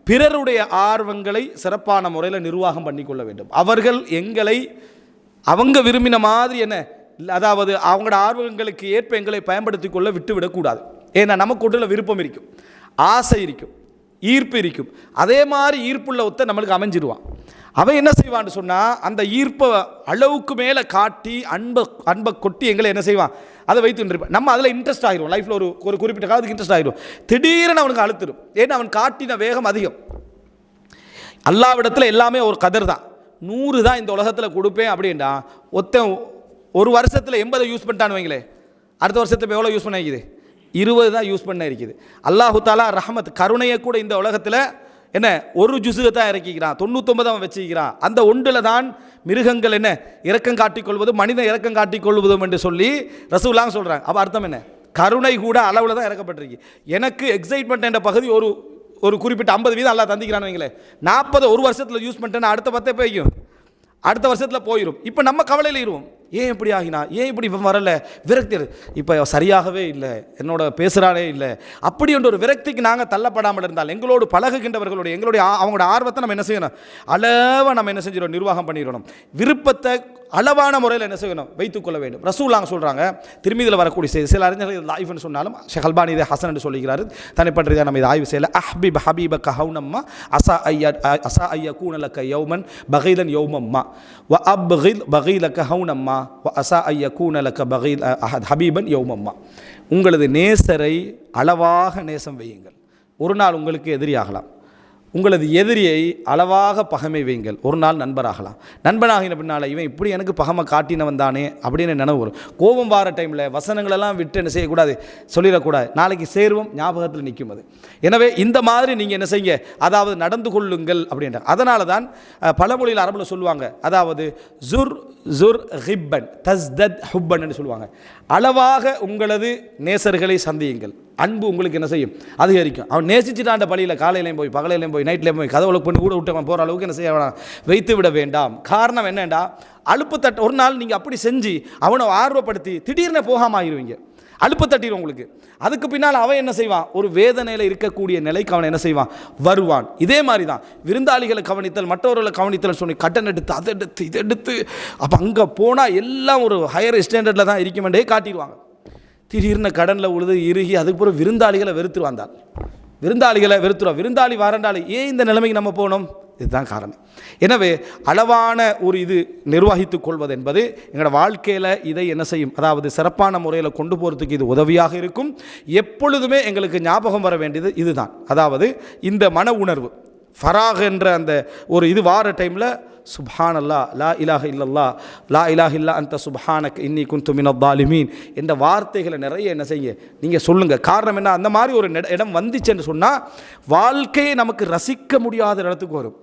பிறருடைய ஆர்வங்களை சிறப்பான முறையில் நிர்வாகம் பண்ணிக்கொள்ள வேண்டும். அவர்கள் எங்களை அவங்க விரும்பின மாதிரி என்ன அதாவது அவங்களோட ஆர்வங்களுக்கு ஏற்ப எங்களை பயன்படுத்தி கொள்ள விட்டு விடக்கூடாது ஏன்னா நமக்கு உள்ள விருப்பம் இருக்கும் ஆசை இருக்கும். ஈர்ப்பு இருக்கும் அதே மாதிரி ஈர்ப்புள்ள ஒத்த நம்மளுக்கு அமைஞ்சிருவான். அவன் என்ன செய்வான்னு சொன்னால் அந்த ஈர்ப்பை அளவுக்கு மேலே காட்டி அன்பை அன்பை கொட்டி எங்களை என்ன செய்வான்? அதை வைத்து இருப்பான் நம்ம அதில் இன்ட்ரெஸ்ட் ஆகிரும் லைஃப்பில் ஒரு ஒரு குறிப்பிட்ட காலத்துக்கு இன்ட்ரெஸ்ட் ஆகிரும். திடீர்னு அவனுக்கு அழுத்திடும் ஏன்னா அவன் காட்டின வேகம் அதிகம். அல்லாவிடத்தில் எல்லாமே ஒரு கதர் தான். நூறு தான் இந்த உலகத்தில் கொடுப்பேன் அப்படின்னா ஒத்தன் ஒரு வருஷத்தில் எண்பதை யூஸ் பண்ணிட்டான்னு வைங்களே அடுத்த வருஷத்தில் எவ்வளோ யூஸ் பண்ண இருபது தான் யூஸ் பண்ண இருக்குது. அல்லாஹு தாலா ரஹமத் கருணையை கூட இந்த உலகத்தில் என்ன ஒரு ஜுசுகை தான் இறக்கிக்கிறான். தொண்ணூத்தொன்பது அவன் வச்சுக்கிறான். அந்த ஒன்றில் தான் மிருகங்கள் என்ன இறக்கம் காட்டிக்கொள்வது மனிதன் இறக்கம் காட்டிக்கொள்வதும் என்று சொல்லி ரசூலாங்க சொல்கிறாங்க அப்போ அர்த்தம் என்ன? கருணை கூட அளவில் தான் இறக்கப்பட்டிருக்கு. எனக்கு எக்ஸைட்மெண்ட் என்ற பகுதி ஒரு ஒரு குறிப்பிட்ட ஐம்பது வீதம் அல்லா தந்திக்கிறான்னு வைங்களேன். நாற்பது ஒரு வருஷத்தில் யூஸ் பண்ணிட்டேன்னா அடுத்த பத்தே போய்க்கும். அடுத்த வருஷத்தில் போயிடும் இப்போ நம்ம கவலையில் இருவோம். ஏன் இப்படி ஆகினா ஏன் இப்படி இப்போ வரல? விரக்தி இப்போ சரியாகவே இல்லை. என்னோட பேசுகிறாரே இல்லை. அப்படி என்ற ஒரு விரக்திக்கு நாங்கள் தள்ளப்படாமல் இருந்தால் எங்களோடு பழகுகின்றவர்களுடைய எங்களுடைய அவங்களோட ஆர்வத்தை நம்ம என்ன செய்யணும்? அளவாக நம்ம என்ன செஞ்சிடணும்? நிர்வாகம் பண்ணிடணும். விருப்பத்தை அளவான முறையில் என்ன செய்யணும்? வைத்துக்கொள்ள வேண்டும். ரசூலாங்க சொல்கிறாங்க திருமீதியில் வரக்கூடிய செய்தி சில அறிஞர்கள் லைஃப்னு சொன்னாலும் ஷஹல்பானி இதை ஹசன் என்று சொல்லுகிறார். தனிப்பட்ட நம்ம இதை ஆய்வு செய்யலை. அஹ்பிப் ஹபீப கஹவுனம்மா அசா ஐயா அசா ஐயா கூனலக்க யௌமன் பகைதன் யௌமம்மா. வ அப்கில் பகீலக்க ஹவுனம்மா. அசா ஐயா கூனலக்க பகீல் அஹத் ஹபீபன் யௌமம்மா உங்களது நேசரை அளவாக நேசம் வையுங்கள். ஒரு நாள் உங்களுக்கு எதிரியாகலாம் உங்களது எதிரியை அளவாக பகமை வைங்கள் ஒரு நாள் நண்பராகலாம். நண்பனாகின பின்னால் இவன் இப்படி எனக்கு பகமை காட்டினவன் தானே அப்படின்னு நினைவு வரும். கோபம் வார டைமில் வசனங்களெல்லாம் விட்டு என்ன செய்யக்கூடாது? சொல்லிடக்கூடாது. நாளைக்கு சேருவோம் ஞாபகத்தில் நிற்கும் அது. எனவே இந்த மாதிரி நீங்கள் என்ன செய்யுங்க? அதாவது நடந்து கொள்ளுங்கள் அப்படின்ற அதனால தான் பழமொழியில் அரபில் சொல்லுவாங்க. அதாவது ஜுர் ஜுர் ஹிப்பன் தஸ்தத் ஹுப்பன் சொல்லுவாங்க. அளவாக உங்களது நேசர்களை சந்தியுங்கள். அன்பு உங்களுக்கு என்ன செய்யும்? அதிகரிக்கும். அவன் நேசிச்சுட்டாண்ட பழியில் காலையிலையும் போய் பகலையிலையும் போய் நைட்லேயும் போய் கதவுல பண்ணி கூட விட்டு போகிற அளவுக்கு என்ன செய்ய வேணாம்? வைத்து விட வேண்டாம். காரணம் என்னண்டா? அலுப்பு தட்ட ஒரு நாள் நீங்கள் அப்படி செஞ்சு அவனை ஆர்வப்படுத்தி திடீர்னு போகாம ஆகிடுவீங்க அழுப்பு தட்டிடும் உங்களுக்கு. அதுக்கு பின்னால் அவன் என்ன செய்வான்? ஒரு வேதனையில் இருக்கக்கூடிய நிலைக்கு அவன் என்ன செய்வான்? வருவான். இதே மாதிரி தான் விருந்தாளிகளை கவனித்தல் மற்றவர்களை கவனித்தல் சொல்லி கட்டன் எடுத்து அதை எடுத்து இதை எடுத்து அப்போ அங்கே போனால் எல்லாம் ஒரு ஹையர் ஸ்டாண்டர்டில் தான் இருக்குமெண்டே காட்டிடுவாங்க. திடீர்னு கடனில் உழுது இறுகி அதுக்கு பிறகு விருந்தாளிகளை வெறுத்து விருந்தாளிகளை வெறுத்துருவா விருந்தாளி வாரண்டாளி ஏன் இந்த நிலைமைக்கு நம்ம போகணும்? இதுதான் காரணம். எனவே அளவான ஒரு இது நிர்வகித்துக் கொள்வது என்பது எங்களோட வாழ்க்கையில் இதை என்ன செய்யும்? அதாவது சிறப்பான முறையில் கொண்டு போகிறதுக்கு இது உதவியாக இருக்கும். எப்பொழுதுமே எங்களுக்கு ஞாபகம் வர வேண்டியது இதுதான். அதாவது இந்த மன உணர்வு ஃபராக் என்ற அந்த ஒரு இது வார டைமில் சுபான் அல்லா லா இலாஹ இல்லல்லா லா இலாஹ இல்லா அந்த சுபானக் இன்னி குந்து மினத் தாலிமீன் என்ற வார்த்தைகளை நிறைய என்ன செய்யுங்க? நீங்கள் சொல்லுங்கள் காரணம் என்ன? அந்த மாதிரி ஒரு நெட- இடம் வந்துச்சுன்னு சொன்னால் வாழ்க்கையை நமக்கு ரசிக்க முடியாத இடத்துக்கு வரும்.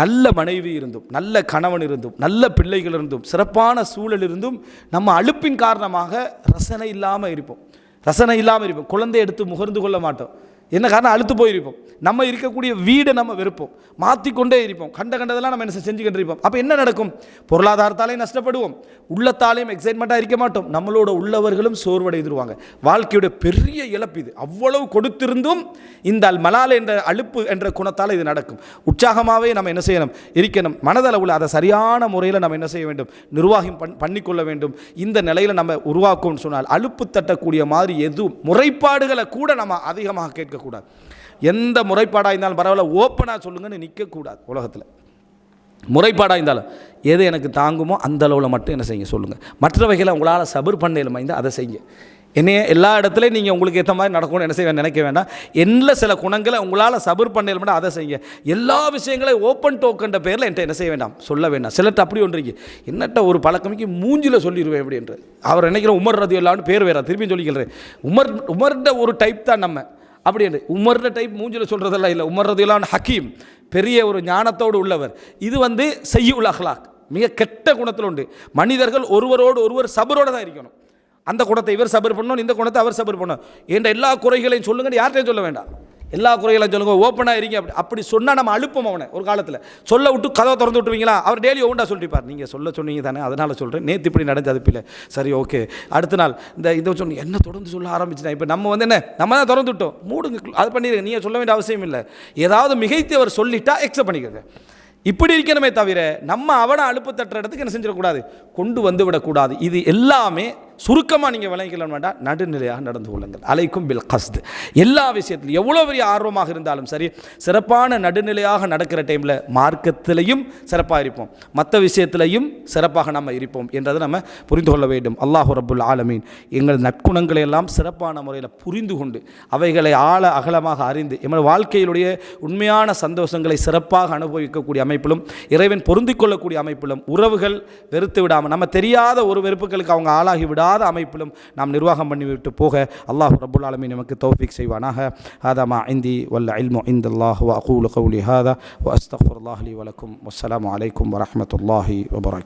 நல்ல மனைவி இருந்தும் நல்ல கணவன் இருந்தும் நல்ல பிள்ளைகள் இருந்தும் சிறப்பான சூழல் இருந்தும் நம்ம அழுப்பின் காரணமாக ரசனை இல்லாமல் இருப்போம். ரசனை இல்லாமல் இருப்போம். குழந்தை எடுத்து முகர்ந்து கொள்ள மாட்டோம். என்ன காரணம்? அழுத்து போயிருப்போம். நம்ம இருக்கக்கூடிய வீடை நம்ம வெறுப்போம். மாற்றிக்கொண்டே இருப்போம். கண்ட கண்டதெல்லாம் நம்ம என்ன செஞ்சுக்கிட்டு இருப்போம் அப்போ என்ன நடக்கும்? பொருளாதாரத்தாலையும் நஷ்டப்படுவோம். உள்ளத்தாலையும் எக்ஸைட்மெண்ட்டாக இருக்க மாட்டோம். நம்மளோட உள்ளவர்களும் சோர்வடைந்துருவாங்க. வாழ்க்கையோட பெரிய இழப்பு இது. அவ்வளவு கொடுத்திருந்தும் இந்த மலால் என்ற அலுப்பு என்ற குணத்தால் இது நடக்கும். உற்சாகமாகவே நம்ம என்ன செய்யணும்? இருக்கணும். மனதளவில் அதை சரியான முறையில் நம்ம என்ன செய்ய வேண்டும்? நிர்வாகம் பண் பண்ணிக்கொள்ள வேண்டும். இந்த நிலையில் நம்ம உருவாக்கும்னு சொன்னால் அலுப்பு தட்டக்கூடிய மாதிரி எதுவும் முறைப்பாடுகளை கூட நம்ம அதிகமாக இருக்கக்கூடாது எந்த முறைப்பாடாக இருந்தாலும் பரவாயில்ல ஓப்பனாக சொல்லுங்கன்னு நிற்கக்கூடாது உலகத்தில். முறைப்பாடாக இருந்தாலும் எது எனக்கு தாங்குமோ அந்த அளவில் மட்டும் என்ன செய்யுங்க சொல்லுங்கள் மற்றவைகளை உங்களால் சபர் பண்ண இருந்தால் அதை செய்யுங்க. என்னைய எல்லா இடத்துலையும் நீங்கள் உங்களுக்கு ஏற்ற மாதிரி நடக்கணும்னு என்ன செய்ய நினைக்க வேண்டாம் என்ன சில குணங்களை உங்களால் சபர் பண்ண இருந்தால் அதை செய்யுங்க. எல்லா விஷயங்களையும் ஓப்பன் டோக்கன்ற பேரில் என்கிட்ட என்ன செய்ய வேண்டாம் சொல்ல வேண்டாம். சிலர்கிட்ட அப்படி ஒன்று இருக்கு என்னட்ட ஒரு பழக்கமிக்கு மூஞ்சில் சொல்லிடுவேன் அப்படின்றது அவர் நினைக்கிற உமர் ரதி எல்லாம்னு பேர் வேற திரும்பி சொல்லிக்கிறேன். உமர் உமர்கிட்ட ஒரு டைப் தான் நம்ம. அப்படின்னு உமர்ற டைப் மூஞ்சில் சொல்கிறதெல்லாம் இல்லை. உமர்றதுலான் ஹக்கீம் பெரிய ஒரு ஞானத்தோடு உள்ளவர். இது வந்து செய்யுள் அஹ்லாக் மிக கெட்ட குணத்தில் உண்டு. மனிதர்கள் ஒருவரோடு ஒருவர் சபரோடு தான் இருக்கணும். அந்த குணத்தை இவர் சபர் பண்ணணும் இந்த குணத்தை அவர் சபர் பண்ணணும். என்ற எல்லா குறைகளையும் சொல்லுங்கன்னு யார்கிட்டையும் சொல்ல வேண்டாம். எல்லா குறைகளும் சொல்லுங்க ஓப்பனாக இருங்க. அப்படி அப்படி சொன்னால் நம்ம அழுப்போம் அவனை ஒரு காலத்தில். சொல்ல விட்டு கதவை திறந்து விட்டுருவீங்களா? அவர் டெய்லி ஒவ்வொன்றா சொல்லிப்பார் நீங்கள் சொல்ல சொன்னீங்க தானே அதனால் சொல்கிறேன் நேற்று இப்படி நடந்தது பிள்ளை. சரி ஓகே அடுத்த நாள் இந்த இதை சொன்ன என்ன தொடர்ந்து சொல்ல ஆரம்பிச்சுனா இப்போ நம்ம வந்து என்ன நம்ம தான் திறந்து விட்டோம். மூடுங்க அது பண்ணிடுங்க நீங்கள் சொல்ல வேண்டிய அவசியம் இல்லை. ஏதாவது மிகைத்து அவர் சொல்லிட்டா எக்ஸப்ட் பண்ணிக்கிறது இப்படி இருக்கணுமே தவிர நம்ம அவனை அழுப்பு தட்டுற இடத்துக்கு என்ன செஞ்சிடக்கூடாது? கொண்டு வந்து விடக்கூடாது. இது எல்லாமே சுருக்கமாக நீங்கள் விளங்கிக்கலாம் வேண்டாம். நடுநிலையாக நடந்து கொள்ளுங்கள். அலைக்கும் பில் கஸ்து எல்லா விஷயத்திலும் எவ்வளோ பெரிய ஆர்வமாக இருந்தாலும் சரி சிறப்பான நடுநிலையாக நடக்கிற டைமில் மார்க்கத்திலையும் சிறப்பாக இருப்போம். மற்ற விஷயத்திலையும் சிறப்பாக நம்ம இருப்போம் என்றதை நம்ம புரிந்து கொள்ள வேண்டும். அல்லாஹு ரபுல் ஆலமீன். எங்கள் நற்குணங்களை எல்லாம் சிறப்பான முறையில் புரிந்து கொண்டு அவைகளை ஆழ அகலமாக அறிந்து எமது வாழ்க்கையிலுடைய உண்மையான சந்தோஷங்களை சிறப்பாக அனுபவிக்கக்கூடிய அமைப்பிலும் இறைவன் பொருந்திக் கொள்ளக்கூடிய அமைப்பிலும் உறவுகள் வெறுத்து விடாமல் நம்ம தெரியாத ஒரு வெறுப்புகளுக்கு அவங்க ஆளாகி விடாத அமைப்பிலும் நாம் நிர்வாகம் பண்ணிவிட்டு போக அல்லாஹ் ரப்புல் ஆலமீன் நமக்கு தௌஃபிக் செய்வானாக. ஹாதா மா இந்தி வல்ல இல்மு இந்த அல்லாஹ் வ அகூலு கவுலி ஹாதா. வ அஸ்தஃபுல்லாஹ் லி வலக்கும் வஸ்ஸலாமு அலைக்கும் வரஹ்மத்துல்லாஹி வபரக்